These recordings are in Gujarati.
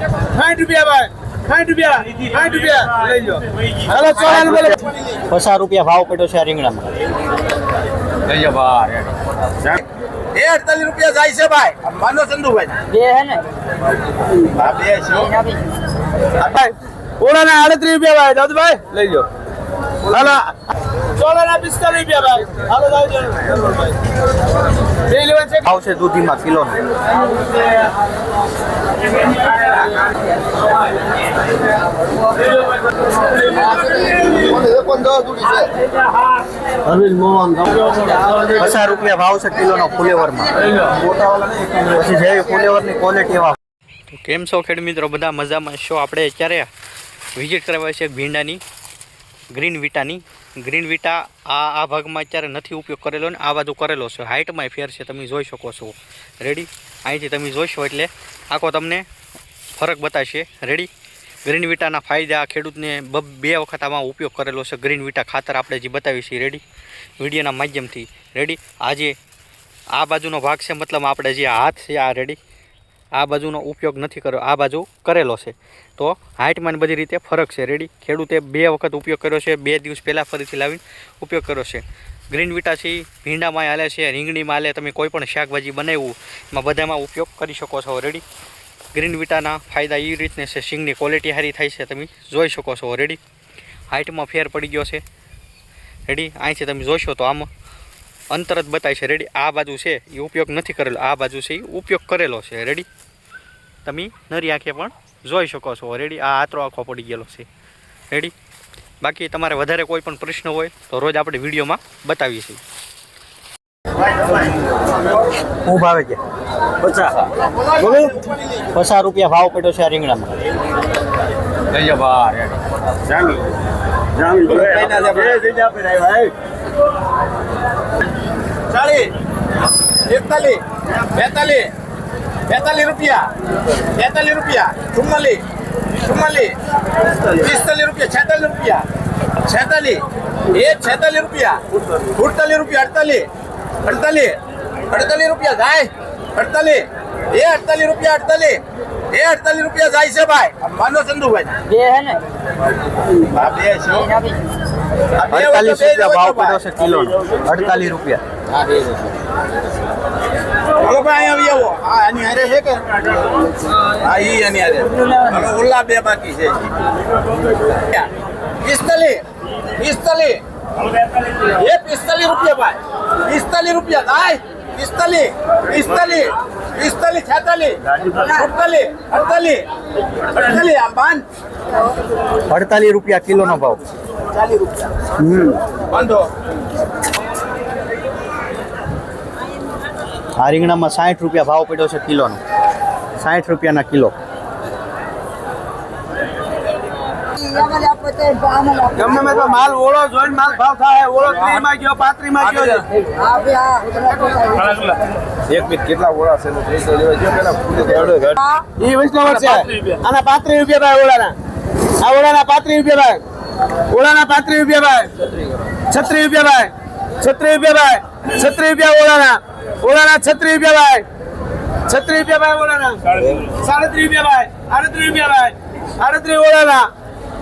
સાઠ રૂપિયા ભાઈ સાઠ રૂપિયા સાઠ રૂપિયા લઈ લો હાલો ચોરાનું બોલો પચાસ રૂપિયા ભાવ પડ્યો છે આ રીંગણામાં એ અડતાલીસ રૂપિયા જાય છે ભાઈ. માનો ચંદુભાઈ. બે હે ને? આ બે છે. ભાઈ ઓળાના આડત્રીસ રૂપિયા ભાઈ દાદુભાઈ લઈ લો. હાલો. ચોલાના પિસ્તાલીસ રૂપિયા ભાઈ. હાલો જાવ બે લેવા છે. ભાવ છે દૂધીમાં કિલોનો પચાસ રૂપિયા ભાવ છે કિલોનો ફુલેવરમાં. પછી ફુલેવરની ક્વોલિટી એવા. કેમ છો ખેડ મિત્રો? બધા મજામાં છો? આપણે અત્યારે વિઝિટ કરવા છે ભીંડાની ગ્રીન વિટાની. ગ્રીન વિટા આ આ ભાગમાં અત્યારે નથી ઉપયોગ કરેલો ને આ બાજુ કરેલો છે. હાઇટમાં ફેર છે, તમે જોઈ શકો છો. રેડી અહીંથી તમે જોઈશો એટલે આખો તમને ફરક બતાવશે રેડી ગ્રીન વિટાના ફાયદા ખેડૂતને બ- વખત આમાં ઉપયોગ કરેલો છે. ગ્રીન વિટા ખાતર આપણે જે બતાવી છીએ રેડી વિડીયોના માધ્યમથી. રેડી આજે આ બાજુનો ભાગ છે, મતલબ આપણે જે હાથ છે, આ રેડી આ બાજુનો ઉપયોગ નથી કર્યો, આ બાજુ કરેલો છે. તો હાઇટમાં બધી રીતે ફરક છે. રેડી ખેડૂતે બે વખત ઉપયોગ કર્યો છે, બે દિવસ પહેલાં ફરીથી લાવીને ઉપયોગ કર્યો છે. ગ્રીન વિટા છે, ભીંડામાં હાલે છે, રીંગણીમાં હાલે, તમે કોઈ પણ શાકભાજી બનાવ્યું, એમાં બધામાં ઉપયોગ કરી શકો છો. રેડી ગ્રીન વિટાના ફાયદા એ રીતને છે, સિંગની ક્વોલિટી સારી થાય છે, તમે જોઈ શકો છો રેડી હાઇટમાં ફેર પડી ગયો છે. રેડી અહીંથી તમે જોશો તો આમ અંતર જ બતાય છે. રેડી આ બાજુ છે એ ઉપયોગ નથી કરેલો. આ બાજુ છે એ ઉપયોગ કરેલો છે. રેડી તમે નરી આંખે પણ જોઈ શકો છો. રેડી આ આતરો આખો પડી ગયેલો છે. રેડી બાકી તમારે વધારે કોઈ પણ પ્રશ્ન હોય તો રોજ આપણે વિડીયોમાં બતાવીએ છીએ. ભાવે છે પચાસ પચાસ રૂપિયા ભાવ પડ્યો છે આ રીંગણામાં ચાલીસ. એકતાલીસ. બેતાલીસ. બેતાલીસ રૂપિયા. બેતાલીસ રૂપિયા. ચુમ્માલીસ. ચુમ્માલીસ. પિસ્તાલીસ રૂપિયા. છેતાલીસ રૂપિયા. છેતાલીસ. એ છેતાલીસ રૂપિયા. અડતાલીસ રૂપિયા અડતાલીસ. અડતાલીસ. અડતાલીસ રૂપિયા જાય અડતાલીસ એ અડતાલીસ રૂપિયા અડતાલીસ એ અડતાલીસ રૂપિયા જાય છે ભાઈ માનો ચંદુભાઈ બે હે ને આ બે છે હો. આ બે હોય તો અડતાલીસ બે રૂપિયા લેવા ભાવ જો પડ્યો છે કિલોનો અડતાલીસ રૂપિયા હાલો ભાઈ અહીં આવી આવો આ આની હારે છે કે હા ઈ આની હારે હવે ઓલા બે બાકી છે પિસ્તાલીસ પિસ્તાલીસ એ પિસ્તાલીસ રૂપિયા ભાઈ પિસ્તાલીસ રૂપિયા થાય પિસ્તાલીસ પિસ્તાલીસ પિસ્તાલીસ છેતાલીસ અડતાલીસ અડતાલીસ અડતાલીસ આ બાંધ અડતાલીસ રૂપિયા કિલોનો ભાવ. ચાલીસ રૂપિયા. બાંધો આ રીંગણામાં સાઠ રૂપિયા ભાવ પડ્યો છે કિલોનો. સાઠ રૂપિયાના કિલો. ગમે મેં તો માલ ઓળો જોઈને માલ ભાવ થાય ઓળો ત્રીસમાં ગયો પાંત્રીસમાં ગયો એક મિનિટ કેટલા ઓળા છે એ વૈષ્ણવ છે. આના પાંત્રીસ રૂપિયા ભાઈ ઓળાના. આ ઓળાના પાંત્રીસ રૂપિયા ભાઈ. ઓળાના પાંત્રીસ રૂપિયા ભાઈ. છત્રીસ રૂપિયા ભાઈ. છત્રીસ રૂપિયા ભાઈ. છત્રીસ રૂપિયા ઓળાના. ઓળાના છત્રીસ રૂપિયા ભાઈ. છત્રીસ રૂપિયા ભાઈ ઓળાના. સાડત્રીસ રૂપિયા ભાઈ. આડત્રીસ રૂપિયા ભાઈ. આડત્રીસ ઓળાના.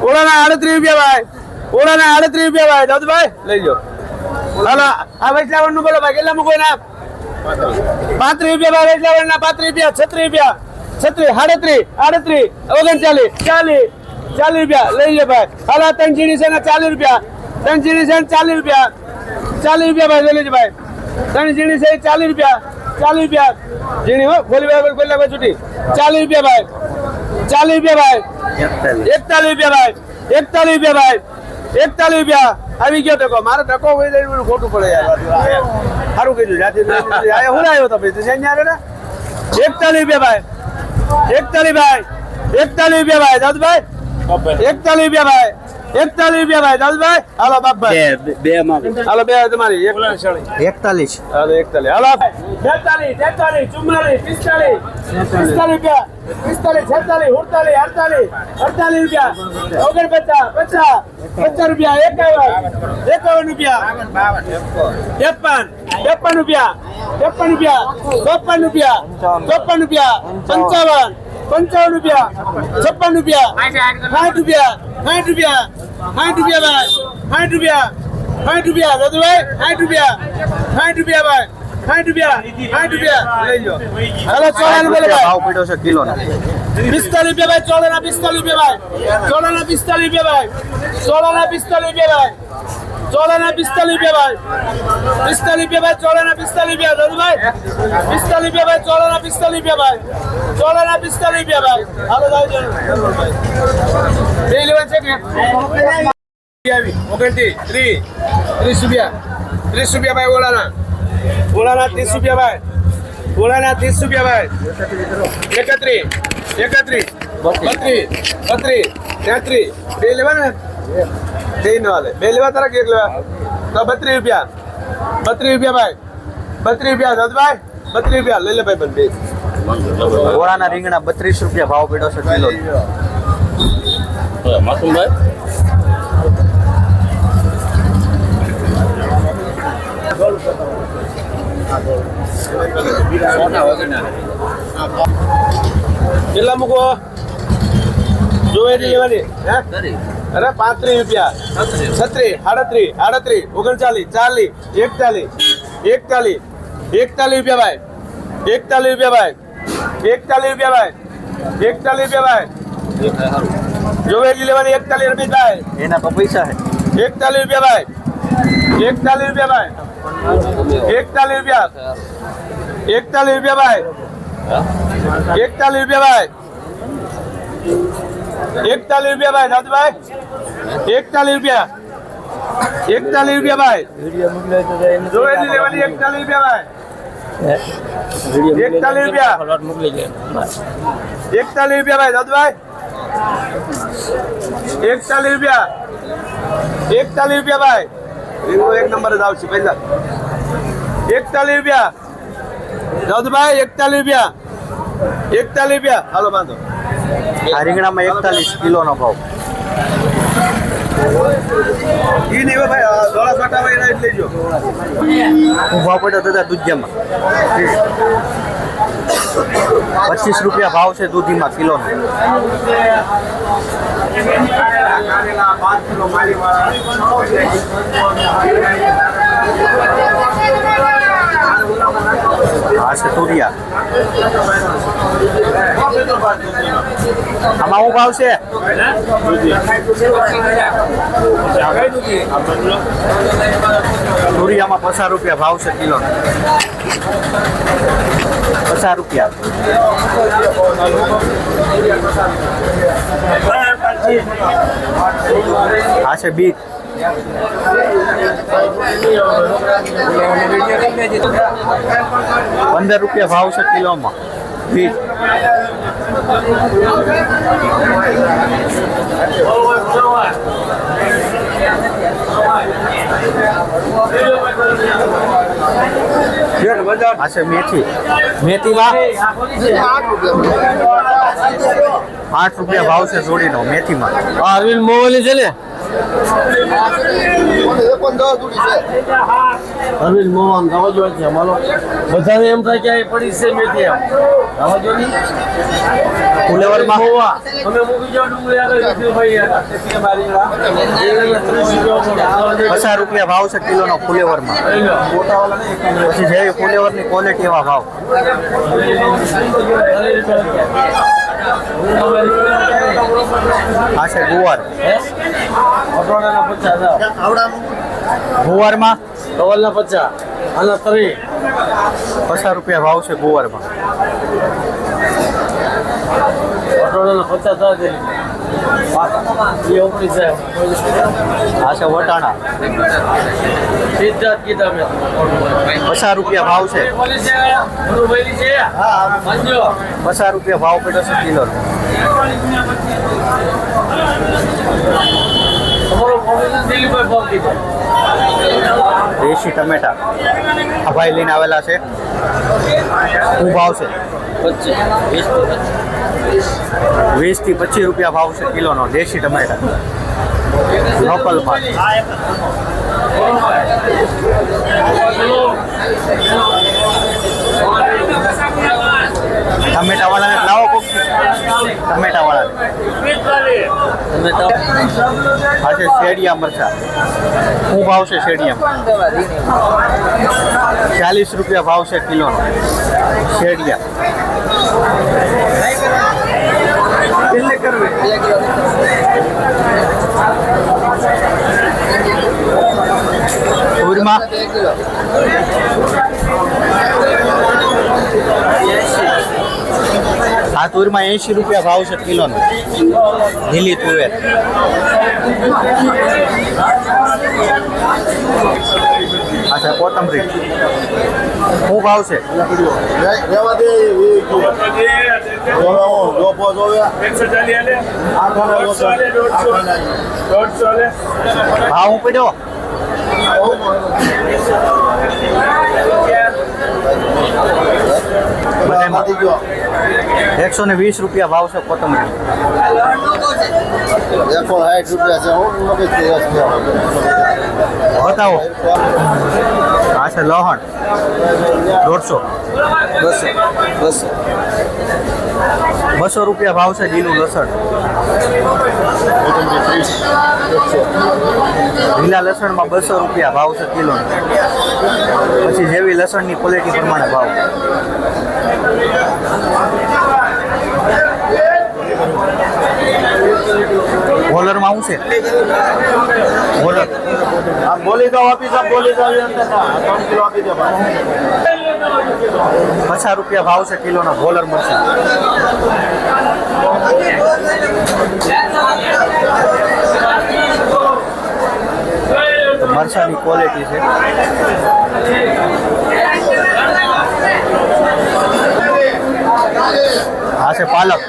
ઓળાના આડત્રીસ રૂપિયા ભાઈ ઓળાના આડત્રીસ રૂપિયા ભાઈ દાદુભાઈ લઈ જાઓ હાલો આ વૈશ્લાવણનું બોલો ભાઈ કેટલા મૂકો ના પાંત્રીસ રૂપિયા ભાઈ વૈશ્લાવણ ના પાંત્રીસ રૂપિયા છત્રીસ રૂપિયા છત્રીસ સાડત્રીસ આડત્રીસ ઓગણચાલીસ ચાલીસ ચાલીસ રૂપિયા લઈ લે ભાઈ હાલા ત્રણ જીડી છે ને ચાલીસ રૂપિયા ત્રણ જીડી છે ને ચાલીસ રૂપિયા ચાલીસ રૂપિયા ભાઈ લઈ લેજો ભાઈ ત્રણ જીડી છે ચાલીસ રૂપિયા ચાલીસ રૂપિયા જીણી હો ખોલી ભાઈ ખોલી ભાઈ છૂટી ચાલીસ રૂપિયા ભાઈ ચાલીસ રૂપિયા ભાઈ. એકતાલીસ. રૂપિયા ભાઈ. એકતાલીસ રૂપિયા ભાઈ. એકતાલીસ રૂપિયા આવી ગયો ટકો મારે ટકો હોય લઈને મને ખોટું પડે યાર સારું કીધું જાતિ આયા હું આવ્યો તો ભાઈ? તું ને? એકતાલીસ રૂપિયા ભાઈ. એકતાલીસ ભાઈ. એકતાલીસ રૂપિયા ભાઈ. દાદુભાઈ. એકતાલીસ રૂપિયા ભાઈ. એકતાલીસ રૂપિયા ભાઈ દાદભાઈ હાલો બાપભાઈ બે માં હાલો બે તમારી એકતાલીસ. એકતાલીસ. હાલો એકતાલીસ. હાલો બેતાલીસ તેતાલીસ ચુમ્માલીસ પિસ્તાલીસ. પિસ્તાલીસ રૂપિયા. પિસ્તાલીસ છેતાલીસ ઉડતાલીસ અડતાલીસ. અડતાલીસ રૂપિયા. ઓગણપચાસ પચાસ પચાસ રૂપિયા. એકાવન એકાવન રૂપિયા. ત્રેપન ત્રેપન રૂપિયા. ત્રેપન રૂપિયા. ચોપન રૂપિયા. ચોપન રૂપિયા. પંચાવન પંચાવન રૂપિયા છપ્પન રૂપિયા સાઠ રૂપિયા સાઠ રૂપિયા સાઠ રૂપિયા ભાઈ સાઠ રૂપિયા સાઠ રૂપિયા દાદુભાઈ સાઠ રૂપિયા સાઠ રૂપિયા ભાઈ સાઠ રૂપિયા સાઠ રૂપિયા લઈ લો હાલો ચોરાણું બોલો ભાઈ ભાવ પીડ્યો છે કિલોનો પિસ્તાલીસ રૂપિયા ભાઈ ચોડાના પિસ્તાલીસ રૂપિયા ભાઈ ચોડાના પિસ્તાલીસ રૂપિયા ભાઈ ચોડાના પિસ્તાલીસ રૂપિયા ભાઈ ચોડાના પિસ્તાલીસ રૂપિયા ભાઈ પિસ્તાલીસ રૂપિયા ભાઈ ચોડાના પિસ્તાલીસ રૂપિયા દાદુભાઈ પિસ્તાલીસ રૂપિયા ભાઈ ચોડાના પિસ્તાલીસ રૂપિયા ભાઈ પિસ્તાલીસ રૂપિયા ભાઈ હાલો જાવ બે લેવા છે કે આવી ઓગણત્રીસ ત્રીસ રૂપિયા ભાઈ ઓલાના ઓલાના ત્રીસ રૂપિયા ભાઈ ઓલાના ત્રીસ રૂપિયા ભાઈ એકત્રીસ એકત્રીસ બત્રીસ બત્રીસ તેત્રીસ બે લેવા ને વાલે બે લેવા તારા કેક લેવા? તો બત્રીસ રૂપિયા. બત્રીસ રૂપિયા ભાઈ. બત્રીસ રૂપિયા દાદભાઈ બત્રીસ રૂપિયા. લઈ લે ભાઈ બંધ બે. ગોળાના રીંગણા બત્રીસ રૂપિયા ભાવ પીડ્યો છે કિલો. કેટલા મૂકો જોવે લેવાની હે? અરે પાંત્રીસ રૂપિયા છત્રીસ આડત્રીસ આડત્રીસ ઓગણચાલીસ ચાલીસ એકતાલીસ એકતાલીસ એકતાલીસ રૂપિયા ભાઈ એકતાલીસ રૂપિયા ભાઈ એકતાલીસ રૂપિયા ભાઈ એકતાલીસ રૂપિયા ભાઈ જોવેરી લેવાની એકતાલીસ રમીશભાઈ એના તો પૈસા છે એકતાલીસ રૂપિયા ભાઈ એકતાલીસ રૂપિયા ભાઈ એકતાલીસ રૂપિયા એકતાલીસ રૂપિયા ભાઈ એકતાલીસ રૂપિયા ભાઈ એકતાલીસ રૂપિયા ભાઈ દાદુભાઈ એકતાલીસ રૂપિયા. એકતાલીસ રૂપિયા ભાઈ. જોવેલી લેવાની એકતાલીસ રૂપિયા ભાઈ. એકતાલીસ રૂપિયા. એકતાલીસ રૂપિયા ભાઈ દાદભાઈ એકતાલીસ રૂપિયા. એકતાલીસ રૂપિયા ભાઈ. એક નંબર જ આવશે પહેલા. એકતાલીસ રૂપિયા. દાદુભાઈ એકતાલીસ રૂપિયા. એકતાલીસ રૂપિયા. હાલો બાંધો આ રીંગણામાં એકતાલીસ કિલોનો ભાવ. હો ભાવ પડ્યો દાદા દૂધિયામાં. પચીસ રૂપિયા ભાવ છે દૂધીમાં કિલોનો. આ છે તુરિયા આમાં શું ભાવ છે? તુરિયામાં પચાસ રૂપિયા ભાવ છે કિલો. પચાસ રૂપિયા. આ છે બીટ પંદર રૂપિયા ભાવ છે કિલોમાં. છે મેથી. મેથીમાં આઠ રૂપિયા ભાવ છે જોડીનો મેથીમાં. અરવિંદ મોવલી છે ને? અરવિંદ મોહન સમજો છે અમારો. બધાને એમ થાય કે પડી છે મેથી ની ફુલેવરમાં. મોવા અમે મૂકી જાવ ડુંગળી આગળ વિઠ્ઠલભાઈ આગળ. એ ત્રીસ રૂપિયા પચાસ રૂપિયા ભાવ છે કિલોનો ફુલેવરમાં. પછી જેવી ફુલેવરની ક્વોલિટી એવા ભાવ. આ છે ગુવાર. અઠવાડિયાના પચાસ. ગુવારમાં? ધવલના પચાસ. આના ત્રીસ. પચાસ રૂપિયા ભાવ છે ગુવારમાં. પટોળાના પચાસ આવે એ જાય. આ છે વટાણા. સીધા જ કીધા મેં. પચાસ રૂપિયા ભાવ છે. પચાસ રૂપિયા ભાવ પડ્યો છે કિલોનો તમારો પ્રોફેસર દિલીપભાઈ ભાવ કીધો દેશી ટમેટા આ ભાઈ લઈને આવેલા છે શું ભાવ છે વીસથી પચીસ રૂપિયા ભાવ છે કિલોનો દેશી ટમેટા લોકલ પાક ટમેટા વાળાને લાવો કોક ટમેટા વાળાને આ છે શેડિયા મરચા. શું ભાવ છે શેડિયા ચાલીસ રૂપિયા ભાવ છે કિલોનો. શેડિયા. ઉરમાં? આ તુરમાં એંશી રૂપિયા ભાવ છે કિલોનો. લીલી તુવેર. અચ્છા કોથમરી. શું ભાવ છે? ભાવ દે એ જોવે હું જોપો જોવે એકસો ચાલીસ આલે આઠાને દોઢસો આલે દોઢસો દોઢસો આલે ભાવ હું ગયો. એકસો ને વીસ રૂપિયા ભાવ છે કોથમરી. એકસો સાઠ રૂપિયા છે. બતાવો. આ છે લહણ. દોઢસો. બસો બસો. બસો રૂપિયા ભાવ છે લીલું લસણ. લીલા લસણમાં બસો રૂપિયા ભાવ છે કિલો પછી જેવી લસણની ક્વોલિટી પ્રમાણે ભાવ. હોલરમાં શું છે? હોલર બોલી દો આપી દો બોલી દો ત્રણ કિલો આપી દો પચાસ રૂપિયા ભાવ છે કિલોનો હોલર મળશે મરસાની ક્વોલિટી છે. હા, છે પાલક.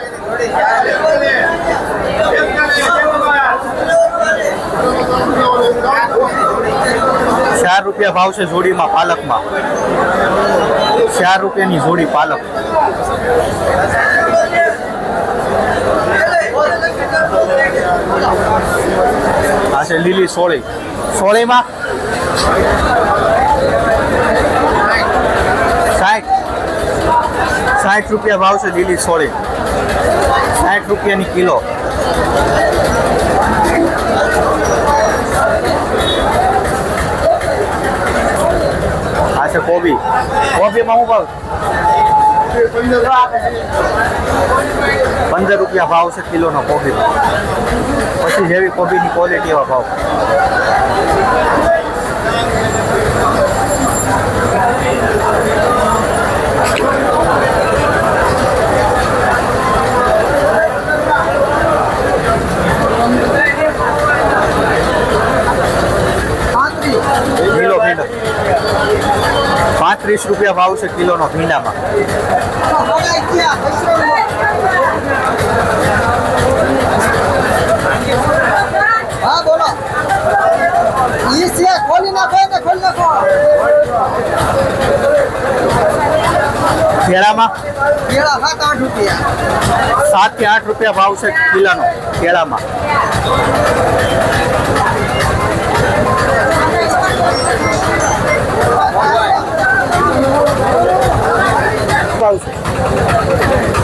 ચાર રૂપિયા ભાવ છે જોડીમાં પાલકમાં. ચાર રૂપિયાની જોડી પાલક. આ છે લીલી સોળી. સોળીમાં? સાઠ. સાઠ રૂપિયા ભાવ છે લીલી સોળી. સાઠ રૂપિયાની કિલો. કોબી કોબીમાં હું ભાવ? પંદર રૂપિયા ભાવ છે કિલોનો કોબી પછી જેવી કોબીની ક્વોલિટી એવા ભાવ કિલો ભીંડા પાંત્રીસ રૂપિયા ભાવ છે કિલોનો ભીંડામાં હા બોલો. ઈ છે ખોલી નાખો ને ખોલી નાખો. કેળામાં? કેળા સાત આઠ રૂપિયા. સાતથી આઠ રૂપિયા ભાવ છે કિલોનો કેળામાં. ભાવ છે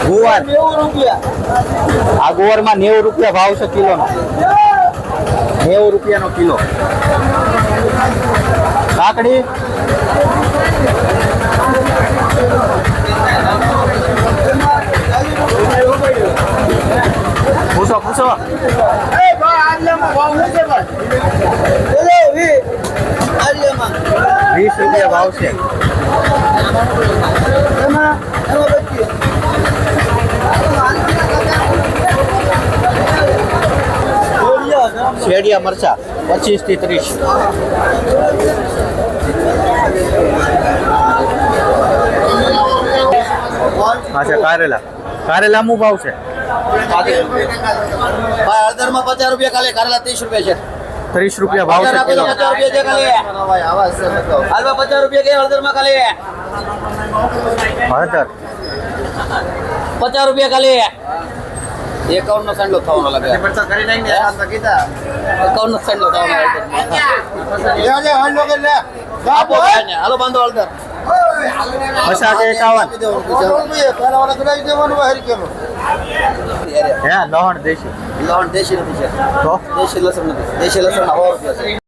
ગુવાર. આ ગુવારમાં નેવું રૂપિયા ભાવ છે કિલોનો. નેવું રૂપિયાનો કિલો. કાકડી? પૂછો પૂછો. વીસ રૂપિયા ભાવ છે. શેડિયા મરચા પચીસથી ત્રીસ. અચ્છા કારેલા. કારેલા શું ભાવ છે? હળદરમાં પચાસ રૂપિયા ખાલી કારેલા ત્રીસ રૂપિયા છે. ત્રીસ રૂપિયા ભાવ છે પચાસ રૂપિયા છે હાલમાં પચાસ રૂપિયા કે હળદરમાં ખાલી. હળદર પચાસ રૂપિયા ખાલી. એકાવન નો સેન્ડલો થવાનો લાગે. એકાવન નો સેન્ડલો થવાનો હાલો બાંધો હળદર. મસાકે એકાવન. લહણ દેશી લસણ દેશી નથી છે. તો? દેશી લસણ નથી. દેશી લસણ હવા રૂપિયા